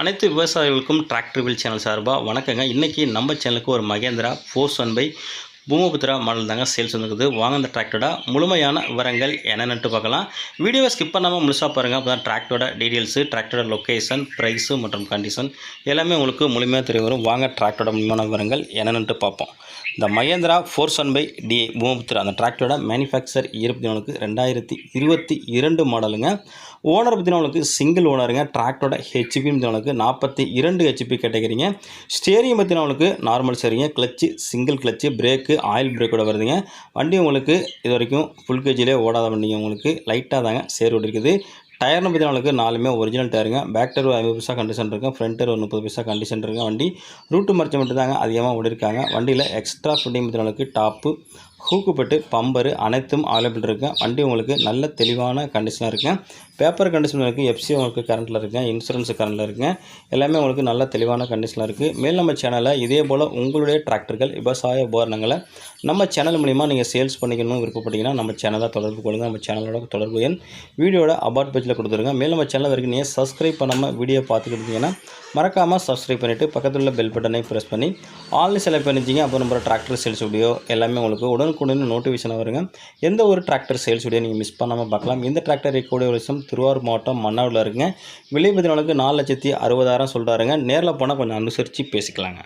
அனைத்து விவசாயிகளுக்கும் tractor will channel சார்பாக வணக்கங்க. இன்றைக்கி நம்ம சேனலுக்கு ஒரு Mahindra force one by Bhoomiputra model தாங்க சேல்ஸ் வந்துருக்குது. வாங்க அந்த டிராக்டரோட முழுமையான விவரங்கள் என்னென்னு பார்க்கலாம். வீடியோவை ஸ்கிப் பண்ணாமல் முழுசாக பாருங்கள் அப்போ தான் டிராக்டரோட டீட்டெயில்ஸு டிராக்டரோட லொக்கேஷன் ப்ரைஸு மற்றும் கண்டிஷன் எல்லாமே உங்களுக்கு முழுமையாக தெரிய வரும். வாங்க டிராக்டரோட முழுமையான விவரங்கள் என்னென்னு பார்ப்போம். இந்த Mahindra force one by D Bhoomiputra. அந்த டிராக்டரோட மேனுஃபேக்சர் இருபத்தி நாலுக்கு ரெண்டாயிரத்தி இருபத்தி இரண்டு மாடலுங்க. ஓனர் பற்றி சிங்கிள் ஓனருங்க டிராக்டரோட ஹெச்பி உங்களுக்கு நாற்பத்தி இரண்டு ஹெச்பி கேட்டகிரிங்க. ஸ்டேரியம் பற்றி நார்மல் சரிங்க clutch single clutch brake oil பிரேக்கோட வருதுங்க. வண்டி உங்களுக்கு இது வரைக்கும் ஃபுல் கேஜிலே ஓடாத வண்டிங்க. உங்களுக்கு லைட்டாக தாங்க சேர் இருக்குது டயர்னு பார்த்தீங்கன்னா உங்களுக்கு நாலுமே ஒரிஜினல் டயருங்க பேக் டயர் ஒரு ஐம்பது பைசா கண்டிஷன் இருக்கும் ஃப்ரண்ட் டயர் ஒரு முப்பது பைசா கண்டிஷன் இருக்குது வண்டி ரூட்டு மறைச்ச மட்டும் தாங்க அதிகமாக ஓடிருக்காங்க. வண்டியில் எக்ஸ்ட்ரா ஃபிட்டிங் பார்த்தீங்கன்னா உங்களுக்கு டாப்பு ஹூக்குப்பட்டு பம்பரு அனைத்தும் அவைலபிள் இருக்குது வண்டி உங்களுக்கு நல்ல தெளிவான கண்டிஷனாக இருக்குங்க பேப்பர் கண்டிஷனில் இருக்குது எஃப்சி உங்களுக்கு கரண்ட்டில் இருக்குங்க இன்சூரன்ஸ் கரண்ட்டில் இருக்குங்க எல்லாமே உங்களுக்கு நல்ல தெளிவான கண்டிஷனில் இருக்குது மேல் நம்ம சேனலில் இதே போல் உங்களுடைய டிராக்டர்கள் விவசாய உபகரணங்களை நம்ம சேனல் மூலிமா நீங்கள் சேல்ஸ் பண்ணிக்கணும்னு விருப்பப்பட்டீங்கன்னா நம்ம சேனலை தொடர்பு கொள்ளுங்கள் நம்ம சேனலோட தொடர்பு எண் வீடியோட அபார்ட் பேஜில் கொடுத்துருங்க. மேலும் நம்ம சேனல் வரைக்கும் நீங்கள் சப்ஸ்கிரைப் பண்ணாமல் வீடியோ பார்த்துக்கிட்டீங்கன்னா மறக்காமல் சப்ஸ்கிரைப் பண்ணிவிட்டு பக்கத்தில் உள்ள பெல் பட்டனை ப்ரெஸ் பண்ணி ஆல்னு செலக்ட் பண்ணிச்சிங்க அப்போ நம்ம டிராக்டர் சேல்ஸ் வீடியோ எல்லாமே உங்களுக்கு உடனுக்குடன் நோட்டிஃபிகேஷன் வருங்க. எந்த ஒரு டிராக்டர் சேல்ஸ் வீடியோ நீங்கள் மிஸ் பண்ணாமல் பார்க்கலாம். இந்த டிராக்டர் இருக்கக்கூடிய வருஷம் திருவாரூர் மாவட்டம் மன்னாவில் இருக்குங்க. விலை பதினாலுக்கு நாலு லட்சத்தி அறுபதாயிரம் சொல்கிறாருங்க நேரில் போனால் கொஞ்சம் அனுசரித்து பேசிக்கலாங்க.